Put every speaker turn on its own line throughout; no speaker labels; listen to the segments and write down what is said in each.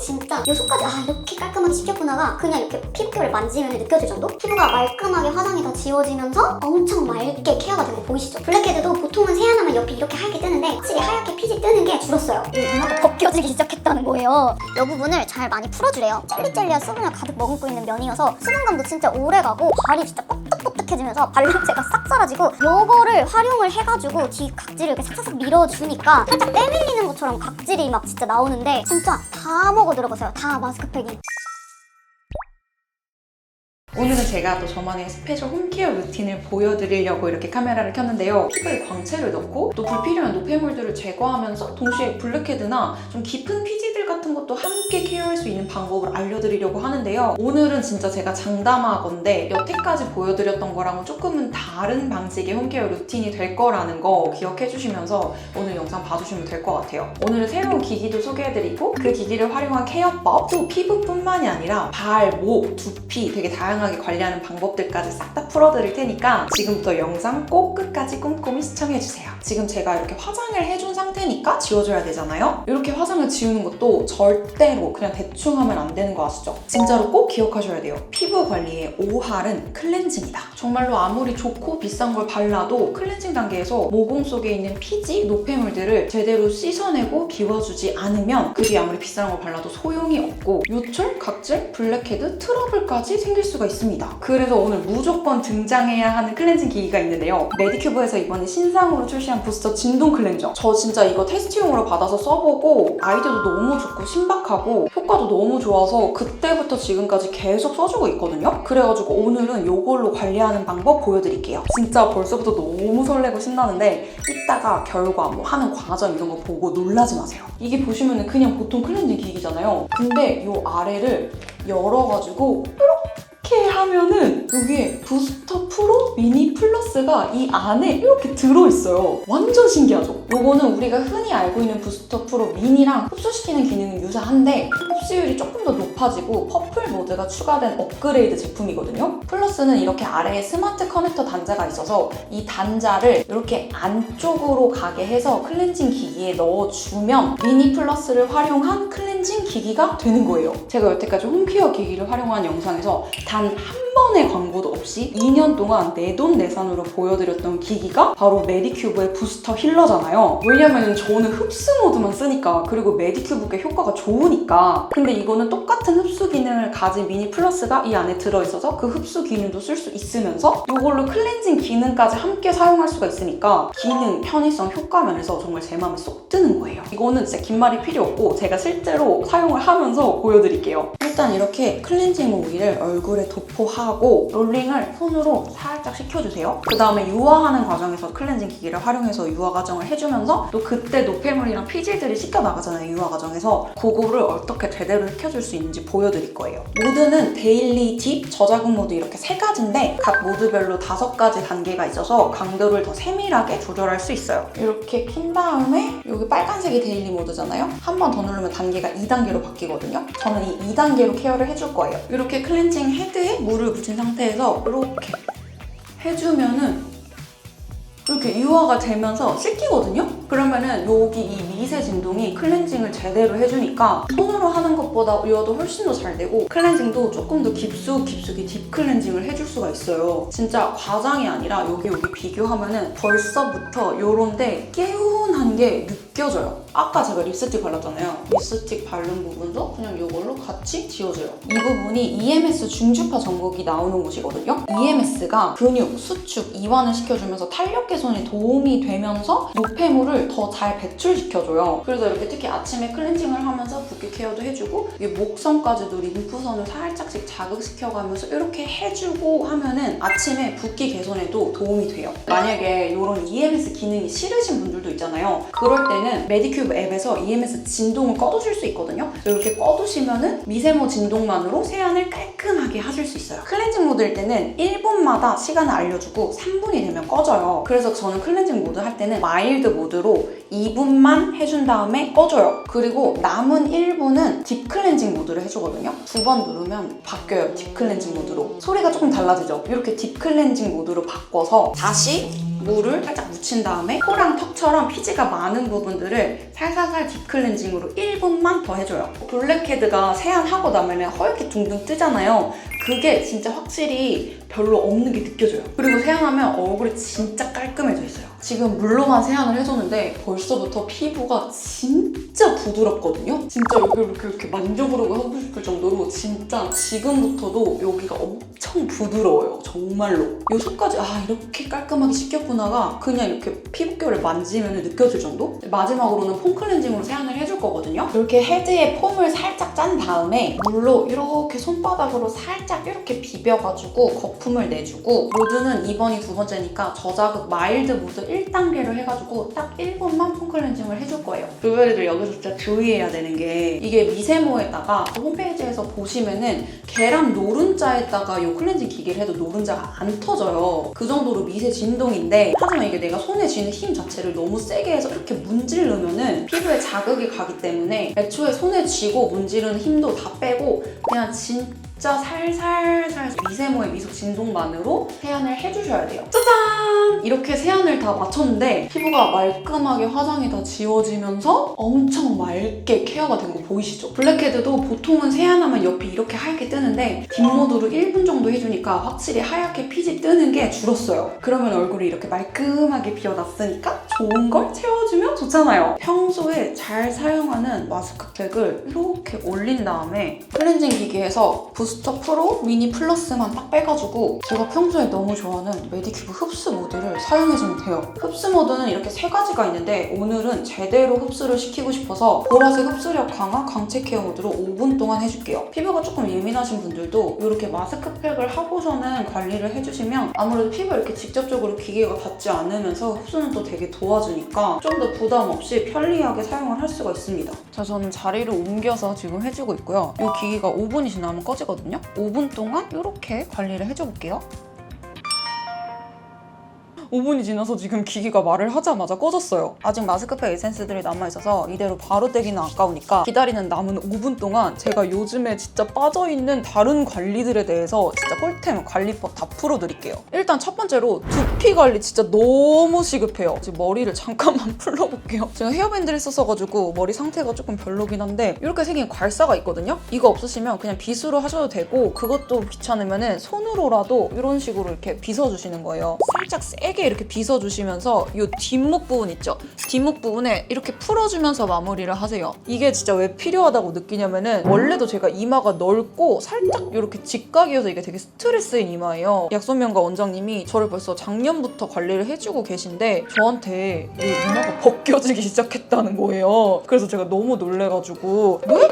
진짜 요 속까지 아 이렇게 깔끔하게 씻겼구나가 그냥 이렇게 피부결을 만지면 느껴질 정도? 피부가 말끔하게 화장이 다 지워지면서 엄청 맑게 케어가 되는 거 보이시죠? 블랙헤드도 보통은 세안하면 옆이 이렇게 하얗게 뜨는데 확실히 하얗게 핏이 뜨는 게 줄었어요 이 이마가 벗겨지기 시작했다는 거예요 이 부분을 잘 많이 풀어주래요 젤리젤리한 수분을 가득 머금고 있는 면이어서 수분감도 진짜 오래가고 발이 진짜 뻑뻑 뻑해지면서 발냄새가 싹 사라지고 요거를 활용을 해가지고 뒤 각질을 이렇게 싹싹싹 밀어주니까 살짝 때밀리는 것처럼 각질이 막 진짜 나오는데 진짜 다 먹어 들어가세요. 다 마스크팩이
오늘은 제가 또 저만의 스페셜 홈케어 루틴을 보여드리려고 이렇게 카메라를 켰는데요. 피부에 광채를 넣고 또 불필요한 노폐물들을 제거하면서 동시에 블랙헤드나 좀 깊은 피지들 같은 것도 함께 케어할 수 있는 방법을 알려드리려고 하는데요. 오늘은 진짜 제가 장담하건데 여태까지 보여드렸던 거랑은 조금은 다른 방식의 홈케어 루틴이 될 거라는 거 기억해 주시면서 오늘 영상 봐주시면 될 것 같아요. 오늘은 새로운 기기도 소개해드리고 그 기기를 활용한 케어법 또 피부뿐만이 아니라 발, 목, 두피 되게 다양 하게 관리하는 방법들까지 싹 다 풀어드릴 테니까 지금부터 영상 꼭 끝까지 꼼꼼히 시청해주세요. 지금 제가 이렇게 화장을 해준 상태니까 지워줘야 되잖아요. 이렇게 화장을 지우는 것도 절대로 그냥 대충 하면 안 되는 거 아시죠? 진짜로 꼭 기억하셔야 돼요. 피부 관리의 5할은 클렌징이다. 정말로 아무리 좋고 비싼 걸 발라도 클렌징 단계에서 모공 속에 있는 피지, 노폐물들을 제대로 씻어내고 비워주지 않으면 그 뒤에 아무리 비싼 걸 발라도 소용이 없고 요철, 각질, 블랙헤드, 트러블까지 생길 수가 있습니다. 그래서 오늘 무조건 등장해야 하는 클렌징 기기가 있는데요. 메디큐브에서 이번에 신상으로 출시 한 부스터 진동 클렌저. 저 진짜 이거 테스트용으로 받아서 써보고 아이디어도 너무 좋고 신박하고 효과도 너무 좋아서 그때부터 지금까지 계속 써주고 있거든요. 그래가지고 오늘은 이걸로 관리하는 방법 보여드릴게요. 진짜 벌써부터 너무 설레고 신나는데 이따가 결과 뭐 하는 과정 이런 거 보고 놀라지 마세요. 이게 보시면은 그냥 보통 클렌징 기기잖아요. 근데 이 아래를 열어가지고 이렇게 하면은 여기에 부스터 프로 미니 플러스가 이 안에 이렇게 들어있어요. 완전 신기하죠? 요거는 우리가 흔히 알고 있는 부스터 프로 미니랑 흡수시키는 기능은 유사한데 흡수율이 조금 더 높아지고 퍼플 모드가 추가된 업그레이드 제품이거든요. 플러스는 이렇게 아래에 스마트 커넥터 단자가 있어서 이 단자를 이렇게 안쪽으로 가게 해서 클렌징 기기에 넣어주면 미니 플러스를 활용한 클렌징 기기가 되는 거예요. 제가 여태까지 홈케어 기기를 활용한 영상에서 단 한 번의 광고도 없이 2년 동안 내돈내산으로 보여드렸던 기기가 바로 메디큐브의 부스터 힐러잖아요. 왜냐면 저는 흡수 모드만 쓰니까 그리고 메디큐브의 효과가 좋으니까 근데 이거는 똑같은 흡수 기능을 가진 미니 플러스가 이 안에 들어있어서 그 흡수 기능도 쓸 수 있으면서 이걸로 클렌징 기능까지 함께 사용할 수가 있으니까 기능, 편의성, 효과 면에서 정말 제 마음에 쏙 드는 거예요. 이거는 진짜 긴 말이 필요 없고 제가 실제로 사용을 하면서 보여드릴게요. 일단 이렇게 클렌징 오일을 얼굴에 도포하고 롤링을 손으로 살짝 식혀주세요. 그 다음에 유화하는 과정에서 클렌징 기기를 활용해서 유화 과정을 해주면서 또 그때 노폐물이랑 피질들이 씻겨 나가잖아요. 유화 과정에서 그거를 어떻게 제대로 식혀줄 수 있는지 보여드릴 거예요. 모드는 데일리, 딥, 저자극 모드 이렇게 세 가지인데 각 모드별로 다섯 가지 단계가 있어서 강도를 더 세밀하게 조절할 수 있어요. 이렇게 킨 다음에 여기 빨간색이 데일리 모드잖아요. 한 번 더 누르면 단계가 2단계로 바뀌거든요. 저는 이 2단계로 케어를 해줄 거예요. 이렇게 클렌징 헤드에 물을 묻힌 상태에서 이렇게 해주면은 이렇게 유화가 되면서 씻기거든요? 그러면은 여기 이 미세 진동이 클렌징을 제대로 해주니까 손으로 하는 것보다 유화도 훨씬 더 잘 되고 클렌징도 조금 더 깊숙 깊숙이 딥 클렌징을 해줄 수가 있어요. 진짜 과장이 아니라 여기 여기 비교하면은 벌써부터 요런데 개운한 게 느껴져요. 아까 제가 립스틱 발랐잖아요. 립스틱 바른 부분도 그냥 이걸로 같이 지워줘요. 이 부분이 EMS 중주파 전극이 나오는 곳이거든요. EMS가 근육, 수축, 이완을 시켜주면서 탄력 개선에 도움이 되면서 노폐물을 더 잘 배출시켜줘요. 그래서 이렇게 특히 아침에 클렌징을 하면서 붓기 케어도 해주고 이게 목선까지도 림프선을 살짝씩 자극시켜가면서 이렇게 해주고 하면은 아침에 붓기 개선에도 도움이 돼요. 만약에 이런 EMS 기능이 싫으신 분들도 있잖아요. 그럴 때는 메디큐브 앱에서 EMS 진동을 꺼두실 수 있거든요. 이렇게 꺼두시면은 미세모 진동만으로 세안을 깔끔하게 하실 수 있어요. 클렌징 모드일 때는 1분마다 시간을 알려주고 3분이 되면 꺼져요. 그래서 저는 클렌징 모드 할 때는 마일드 모드로 2분만 해준 다음에 꺼줘요. 그리고 남은 1분은 딥 클렌징 모드를 해주거든요. 두 번 누르면 바뀌어요. 딥 클렌징 모드로. 소리가 조금 달라지죠? 이렇게 딥 클렌징 모드로 바꿔서 다시 물을 살짝 묻힌 다음에 코랑 턱처럼 피지가 많은 부분들을 살살살 딥클렌징으로 1분만 더 해줘요. 블랙헤드가 세안하고 나면 허옇게 둥둥 뜨잖아요. 그게 진짜 확실히 별로 없는 게 느껴져요. 그리고 세안하면 얼굴이 진짜 깔끔해져 있어요. 지금 물로만 세안을 해줬는데 벌써부터 피부가 진짜 부드럽거든요? 진짜 여기 이렇게 이렇게 만져보려고 하고 싶을 정도로 진짜 지금부터도 여기가 엄청 부드러워요. 정말로. 이 속까지 아 이렇게 깔끔하게 씻겼구나가 그냥 이렇게 피부결을 만지면 느껴질 정도? 마지막으로는 폼 클렌징으로 세안을 해줄 거거든요. 이렇게 헤드에 폼을 살짝 짠 다음에 물로 이렇게 손바닥으로 살짝 이렇게 비벼가지고 거품을 내주고 모드는 2번이 두 번째니까 저자극 마일드 모드 1단계를 해가지고 딱 1분만 폼 클렌징을 해줄 거예요. 블루베리들 여기서 진짜 주의해야 되는 게 이게 미세모에다가 홈페이지에서 보시면은 계란 노른자에다가 이 클렌징 기계를 해도 노른자가 안 터져요. 그 정도로 미세 진동인데 하지만 이게 내가 손에 쥐는 힘 자체를 너무 세게 해서 이렇게 문지르면은 피부에 자극이 가기 때문에 애초에 손에 쥐고 문지르는 힘도 다 빼고 그냥 진 짜 살살살 미세모의 미소 진동만으로 세안을 해주셔야 돼요. 짜잔! 이렇게 세안을 다 마쳤는데 피부가 말끔하게 화장이 다 지워지면서 엄청 맑게 케어가 된 거 보이시죠? 블랙헤드도 보통은 세안하면 옆이 이렇게 하얗게 뜨는데 뒷모드로 1분 정도 해주니까 확실히 하얗게 피지 뜨는 게 줄었어요. 그러면 얼굴이 이렇게 말끔하게 비어났으니까 좋은 걸 채워주면 좋잖아요. 평소에 잘 사용하는 마스크팩을 이렇게 올린 다음에 클렌징 기계에서 부스 터 프로 미니 플러스만 딱 빼가지고 제가 평소에 너무 좋아하는 메디큐브 흡수 모드를 사용해주면 돼요. 흡수 모드는 이렇게 세 가지가 있는데 오늘은 제대로 흡수를 시키고 싶어서 보라색 흡수력 강화 광채 케어 모드로 5분 동안 해줄게요. 피부가 조금 예민하신 분들도 이렇게 마스크팩을 하고서는 관리를 해주시면 아무래도 피부에 이렇게 직접적으로 기계가 닿지 않으면서 흡수는 또 되게 도와주니까 좀 더 부담 없이 편리하게 사용을 할 수가 있습니다. 자, 저는 자리를 옮겨서 지금 해주고 있고요. 이 기계가 5분이 지나면 꺼지거든요. 5분 동안 이렇게 관리를 해줘 볼게요. 5분이 지나서 지금 기기가 말을 하자마자 꺼졌어요. 아직 마스크팩 에센스들이 남아있어서 이대로 바로 떼기는 아까우니까 기다리는 남은 5분 동안 제가 요즘에 진짜 빠져있는 다른 관리들에 대해서 진짜 꿀템 관리법 다 풀어드릴게요. 일단 첫 번째로 두피 관리 진짜 너무 시급해요. 지금 머리를 잠깐만 풀러볼게요. 제가 헤어밴드를 썼어가지고 머리 상태가 조금 별로긴 한데 이렇게 생긴 괄사가 있거든요. 이거 없으시면 그냥 빗으로 하셔도 되고 그것도 귀찮으면 손으로라도 이런 식으로 이렇게 빗어주시는 거예요. 살짝 세게 이렇게 빗어주시면서 이 뒷목 부분 있죠? 뒷목 부분에 이렇게 풀어주면서 마무리를 하세요. 이게 진짜 왜 필요하다고 느끼냐면은 원래도 제가 이마가 넓고 살짝 이렇게 직각이어서 이게 되게 스트레스인 이마예요. 약손명가 원장님이 저를 벌써 작년부터 관리를 해주고 계신데 저한테 이 이마가 벗겨지기 시작했다는 거예요. 그래서 제가 너무 놀래가지고 왜?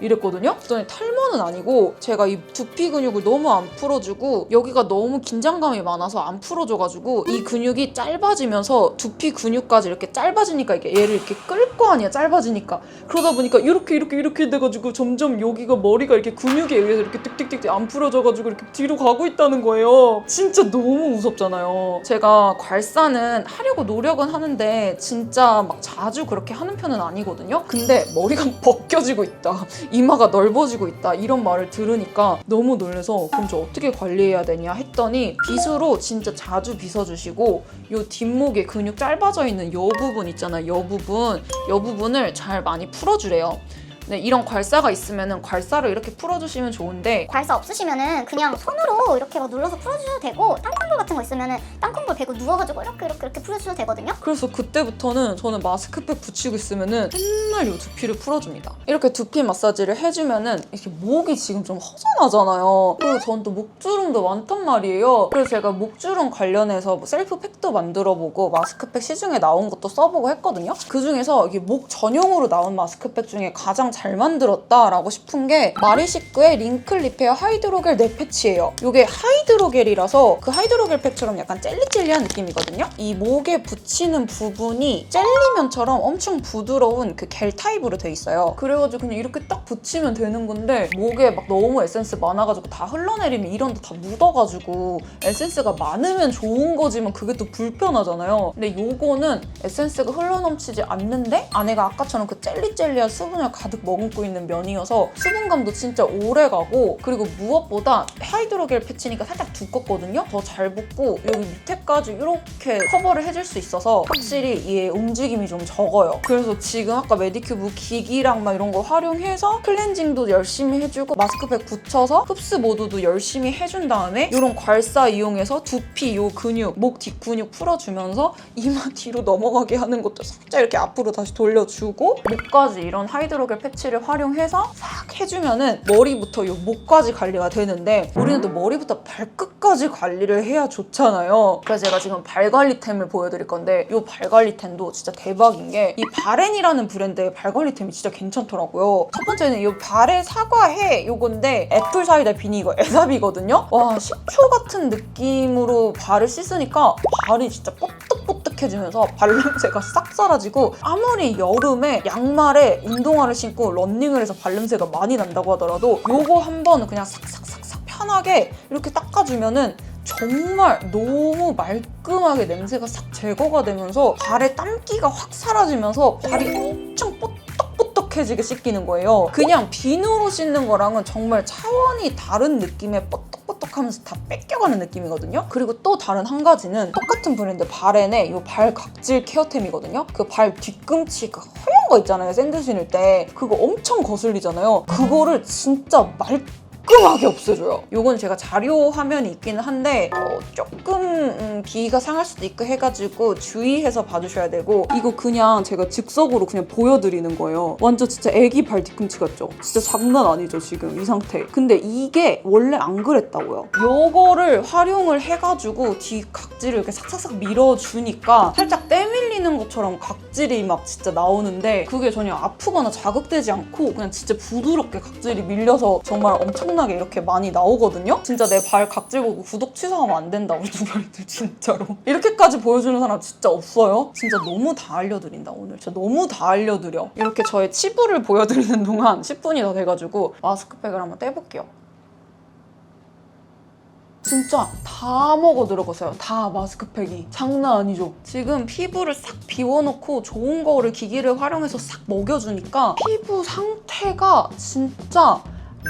이랬거든요. 그랬더니 탈모는 아니고 제가 이 두피 근육을 너무 안 풀어주고 여기가 너무 긴장감이 많아서 안 풀어줘가지고 이 근육이 짧아지면서 두피 근육까지 이렇게 짧아지니까 이게 얘를 이렇게 끌 거 아니야 짧아지니까 그러다 보니까 이렇게 이렇게 이렇게 돼가지고 점점 여기가 머리가 이렇게 근육에 의해서 이렇게 띡띡띡 안 풀어져가지고 이렇게 뒤로 가고 있다는 거예요. 진짜 너무 무섭잖아요. 제가 괄사는 하려고 노력은 하는데 진짜 막 자주 그렇게 하는 편은 아니거든요. 근데 머리가 벗겨지고 있다. 이마가 넓어지고 있다 이런 말을 들으니까 너무 놀래서 그럼 저 어떻게 관리해야 되냐 했더니 빗으로 진짜 자주 빗어주시고 요 뒷목에 근육 짧아져 있는 요 부분 있잖아요. 요 부분. 요 부분을 잘 많이 풀어주래요 네, 이런 괄사가 있으면은 괄사를 이렇게 풀어주시면 좋은데
괄사 없으시면은 그냥 손으로 이렇게 막 눌러서 풀어주셔도 되고 땅콩볼 같은 거 있으면은 땅콩볼 베고 누워가지고 이렇게 이렇게 이렇게 풀어주셔도 되거든요.
그래서 그때부터는 저는 마스크팩 붙이고 있으면은 맨날 이 두피를 풀어줍니다. 이렇게 두피 마사지를 해주면은 이렇게 목이 지금 좀 허전하잖아요. 그리고 저는 또 목주름도 많단 말이에요. 그래서 제가 목주름 관련해서 뭐 셀프 팩도 만들어보고 마스크팩 시중에 나온 것도 써보고 했거든요. 그 중에서 이게 목 전용으로 나온 마스크팩 중에 가장 잘 만들었다라고 싶은 게 마리시크의 링클 리페어 하이드로겔 네 패치예요. 이게 하이드로겔이라서 그 하이드로겔 팩처럼 약간 젤리젤리한 느낌이거든요. 이 목에 붙이는 부분이 젤리면처럼 엄청 부드러운 그 겔 타입으로 돼 있어요. 그래가지고 그냥 이렇게 딱 붙이면 되는 건데 목에 막 너무 에센스 많아가지고 다 흘러내리면 이런 데 다 묻어가지고 에센스가 많으면 좋은 거지만 그게 또 불편하잖아요. 근데 요거는 에센스가 흘러넘치지 않는데 안에가 아까처럼 그 젤리젤리한 수분을 가득 머금고 있는 면이어서 수분감도 진짜 오래 가고 그리고 무엇보다 하이드로겔 패치니까 살짝 두껍거든요. 더 잘 붙고 여기 밑에까지 이렇게 커버를 해줄 수 있어서 확실히 얘 움직임이 좀 적어요. 그래서 지금 아까 메디큐브 기기랑 막 이런 거 활용해서 클렌징도 열심히 해주고 마스크팩 붙여서 흡수 모드도 열심히 해준 다음에 이런 괄사 이용해서 두피 요 근육, 목 뒷근육 풀어주면서 이마 뒤로 넘어가게 하는 것도 살짝 이렇게 앞으로 다시 돌려주고 목까지 이런 하이드로겔 패치 를 활용해서 싹 해주면은 머리부터 요 목까지 관리가 되는데 우리는 또 머리부터 발끝까지 관리를 해야 좋잖아요. 그래서 제가 지금 발 관리템을 보여드릴 건데 이 발 관리템도 진짜 대박인 게 이 바렌이라는 브랜드의 발 관리템이 진짜 괜찮더라고요. 첫 번째는 이 발의 사과해 요건데 애플 사이다 비니거 에삽이거든요. 와 식초 같은 느낌으로 발을 씻으니까 발이 진짜 뽀득뽀득해지면서 발냄새가 싹 사라지고 아무리 여름에 양말에 운동화를 신고 런닝을 해서 발냄새가 많이 난다고 하더라도 요거 한 번은 그냥 싹싹싹싹 편하게 이렇게 닦아주면은 정말 너무 말끔하게 냄새가 싹 제거가 되면서 발에 땀기가 확 사라지면서 발이 엄청 뽀떡뽀떡해지게 씻기는 거예요. 그냥 비누로 씻는 거랑은 정말 차원이 다른 느낌의 뽀 떡뽀떡하면서 다 뺏겨가는 느낌이거든요. 그리고 또 다른 한 가지는 똑같은 브랜드 바렌의 이 발 각질 케어템이거든요. 그 발 뒤꿈치 그 허연 거 있잖아요. 샌드 신을 때 그거 엄청 거슬리잖아요. 그거를 진짜 말 깔끔하게 없애줘요. 요건 제가 자료 화면이 있기는 한데 어, 조금 음, 기기가 상할 수도 있고 해가지고 주의해서 봐주셔야 되고 이거 그냥 제가 즉석으로 그냥 보여드리는 거예요. 완전 진짜 애기 발 뒤꿈치 같죠? 진짜 장난 아니죠 지금 이 상태. 근데 이게 원래 안 그랬다고요. 요거를 활용을 해가지고 뒤 각질을 이렇게 삭삭삭 밀어주니까 살짝 때밀리는 것처럼 각질이 막 진짜 나오는데 그게 전혀 아프거나 자극되지 않고 그냥 진짜 부드럽게 각질이 밀려서 정말 엄청 나게 이렇게 많이 나오거든요. 진짜 내 발 각질 보고 구독 취소하면 안 된다고 누가리들 진짜로 이렇게까지 보여주는 사람 진짜 없어요. 진짜 너무 다 알려드린다 오늘. 진짜 너무 다 알려드려. 이렇게 저의 치부를 보여드리는 동안 10분이 더 돼가지고 마스크팩을 한번 떼볼게요. 진짜 다 먹어 들어가세요. 다 마스크팩이. 장난 아니죠? 지금 피부를 싹 비워놓고 좋은 거를 기기를 활용해서 싹 먹여주니까 피부 상태가 진짜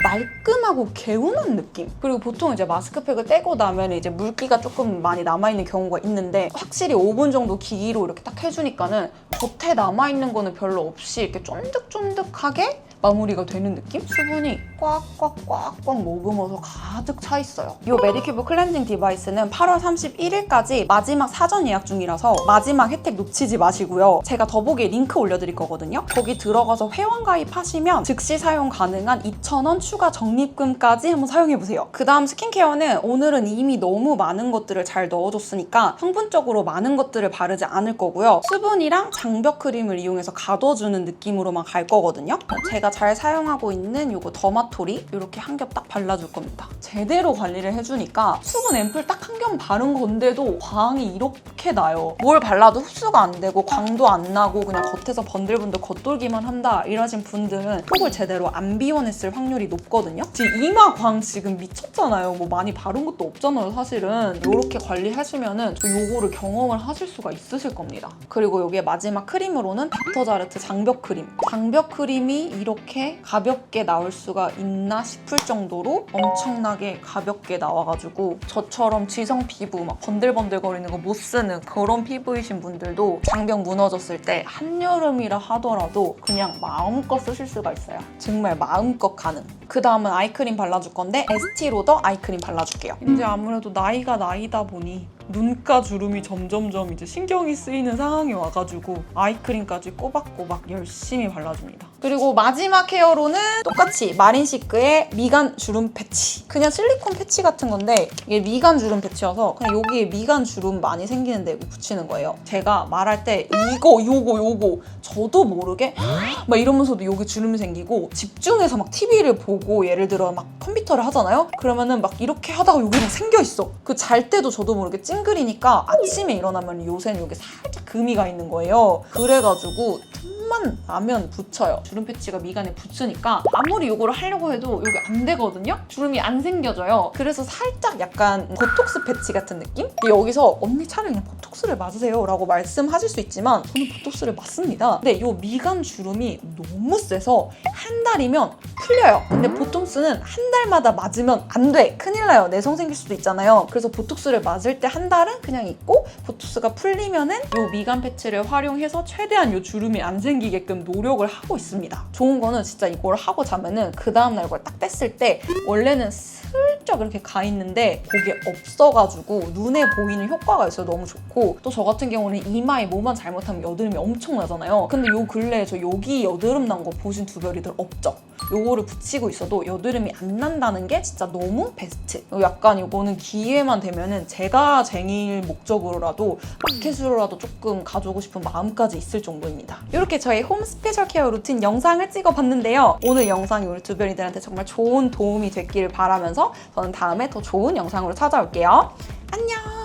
말끔하고 개운한 느낌. 그리고 보통 이제 마스크팩을 떼고 나면 이제 물기가 조금 많이 남아있는 경우가 있는데 확실히 5분 정도 기기로 이렇게 딱 해주니까는 겉에 남아있는 거는 별로 없이 이렇게 쫀득쫀득하게 마무리가 되는 느낌? 수분이 꽉꽉꽉꽉 머금어서 가득 차 있어요. 이 메디큐브 클렌징 디바이스는 8월 31일까지 마지막 사전 예약 중이라서 마지막 혜택 놓치지 마시고요. 제가 더보기에 링크 올려드릴 거거든요. 거기 들어가서 회원 가입하시면 즉시 사용 가능한 2,000원 추가 적립금까지 한번 사용해보세요. 그 다음 스킨케어는 오늘은 이미 너무 많은 것들을 잘 넣어줬으니까 성분적으로 많은 것들을 바르지 않을 거고요. 수분이랑 장벽 크림을 이용해서 가둬주는 느낌으로만 갈 거거든요. 제가 잘 사용하고 있는 이거 더마토리 이렇게 한 겹 딱 발라줄 겁니다. 제대로 관리를 해주니까 수분 앰플 딱 한 겹 바른 건데도 광이 이렇게 나요. 뭘 발라도 흡수가 안 되고 광도 안 나고 그냥 겉에서 번들번들 겉돌기만 한다 이러신 분들은 속을 제대로 안 비워냈을 확률이 높거든요. 지금 이마 광 지금 미쳤잖아요. 뭐 많이 바른 것도 없잖아요, 사실은. 이렇게 관리해주면은 저 요거를 경험을 하실 수가 있으실 겁니다. 그리고 여기에 마지막 크림으로는 닥터자르트 장벽 크림. 장벽 크림이 이렇게 가볍게 나올 수가 있나 싶을 정도로 엄청나게 가볍게 나와가지고 저처럼 지성 피부 막 번들번들거리는 거 못 쓰는 그런 피부이신 분들도 장벽 무너졌을 때 한여름이라 하더라도 그냥 마음껏 쓰실 수가 있어요. 정말 마음껏 가능. 그 다음은 아이크림 발라줄 건데 에스티로더 아이크림 발라줄게요. 이제 아무래도 나이가 나이다 보니 눈가 주름이 점점점 이제 신경이 쓰이는 상황이 와가지고 아이크림까지 꼬박꼬박 열심히 발라줍니다. 그리고 마지막 헤어로는 똑같이 마린시크의 미간 주름 패치. 그냥 실리콘 패치 같은 건데 이게 미간 주름 패치여서 그냥 여기에 미간 주름 많이 생기는데 이거 붙이는 거예요. 제가 말할 때 이거, 요거, 요거 저도 모르게 막 이러면서도 여기 주름이 생기고 집중해서 막 TV를 보고 예를 들어 막 컴퓨터를 하잖아요. 그러면은 막 이렇게 하다가 여기 막 생겨 있어. 그 잘 때도 저도 모르게 찡 싱글이니까 아침에 일어나면 요새는 여기 살짝 금이 가 있는 거예요. 그래가지고 틈만 나면 붙여요. 주름 패치가 미간에 붙으니까 아무리 이거를 하려고 해도 이게 안 되거든요? 주름이 안 생겨져요. 그래서 살짝 약간 보톡스 패치 같은 느낌? 여기서 언니 차라리 그냥 보톡스를 맞으세요 라고 말씀하실 수 있지만 저는 보톡스를 맞습니다. 근데 이 미간 주름이 너무 세서 한 달이면 풀려요. 근데 보톡스는 한 달마다 맞으면 안 돼. 큰일 나요. 내성 생길 수도 있잖아요. 그래서 보톡스를 맞을 때 한 달은 그냥 있고 보톡스가 풀리면은 이 미간 패치를 활용해서 최대한 이 주름이 안 생기게끔 노력을 하고 있습니다. 좋은 거는 진짜 이걸 하고 자면은 그 다음날 이걸 딱 뺐을 때 원래는 슬쩍 이렇게 가 있는데 그게 없어가지고 눈에 보이는 효과가 있어서 너무 좋고 또 저 같은 경우는 이마에 뭐만 잘못하면 여드름이 엄청 나잖아요. 근데 요 근래에 저 여기 여드름 난 거 보신 두 별이들 없죠? 요거를 붙이고 있어도 여드름이 안 난다는 게 진짜 너무 베스트. 약간 이거는 기회만 되면은 제가 쟁일 목적으로라도 마켓으로라도 조금 가져오고 싶은 마음까지 있을 정도입니다. 이렇게 저의 홈 스페셜 케어 루틴 영상을 찍어봤는데요. 오늘 영상이 우리 두 별이들한테 정말 좋은 도움이 됐기를 바라면서 저는 다음에 더 좋은 영상으로 찾아올게요. 안녕!